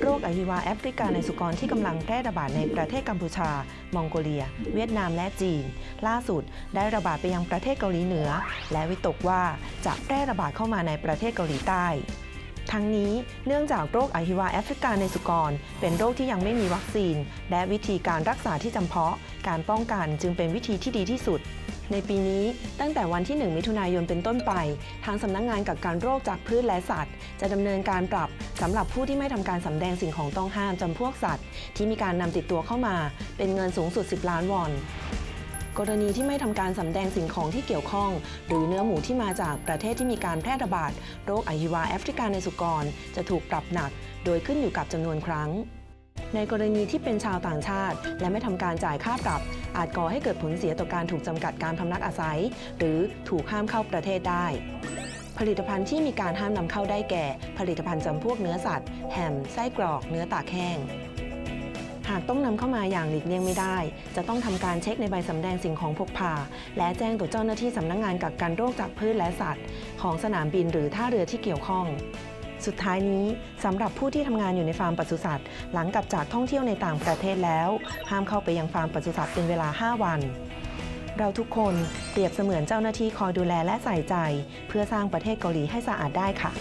โรคอหิวาแอฟริกาในสุกรที่กำลังแพร่ระบาดในประเทศกัมพูชา มองโกเลีย เวียดนามและจีน ล่าสุดได้ระบาดไปยังประเทศเกาหลีเหนือ และวิตกว่าจะแพร่ระบาดเข้ามาในประเทศเกาหลีใต้ ทั้งนี้เนื่องจากโรคอหิวาแอฟริกาในสุกร เป็นโรคที่ยังไม่มีวัคซีน และวิธีการรักษาที่จำเพาะ การป้องกันจึงเป็นวิธีที่ดีที่สุด ในปีนี้ตั้งแต่วันที่ 1 มิถุนายนเป็นต้นไป ทางสำนักงงานกักกันโรคจากพืชและสัตว์ จะดำเนินการปรับสำหรับผู้ที่ไม่ทำการสำแดงสิ่งของต้องห้ามจำพวกสัตว์ ที่มีการนำติดตัวเข้ามา เป็นเงินสูงสุด 10 ล้านวอน กรณีที่ไม่ทำการสำแดงสิ่งของที่เกี่ยวข้อง หรือเนื้อหมูที่มาจากประเทศที่มีการแพร่ระบาดโรคอหิวาแอฟริกาในสุกร จะถูกปรับหนัก โดยขึ้นอยู่กับจำนวนครั้ง ในกรณีที่เป็นชาวต่างชาติ และไม่ทำการจ่ายค่าปรับ อาจก่อให้เกิดผลเสียต่อการถูกจำกัดการพำนักอาศัย หรือถูกห้ามเข้าประเทศได้ผลิตภัณฑ์ที่มีการห้ามนำเข้าได้แก่ ผลิตภัณฑ์จำพวกเนื้อสัตว์ แฮม ไส้กรอก เนื้อตากแห้ง หากต้องนำเข้ามาอย่างหลีกเลี่ยงไม่ได้ จะต้องทำการเช็คในใบสำแดงสิ่งของพกพา และแจ้งต่อเจ้าหน้าที่สำนักงงานกักกันโรคจากพืชและสัตว์ ของสนามบินหรือท่าเรือที่เกี่ยวข้องสุดท้ายนี้สำหรับผู้ที่ทำงานอยู่ในฟาร์มปศุสัตว์ หลังกลับจากท่องเที่ยวในต่างประเทศแล้ว ห้ามเข้าไปยังฟาร์มปศุสัตว์เป็นเวลา 5 วัน เราทุกคนเปรียบเสมือนเจ้าหน้าที่คอยดูแลและใส่ใจ เพื่อสร้างประเทศเกาหลีให้สะอาดได้ค่ะ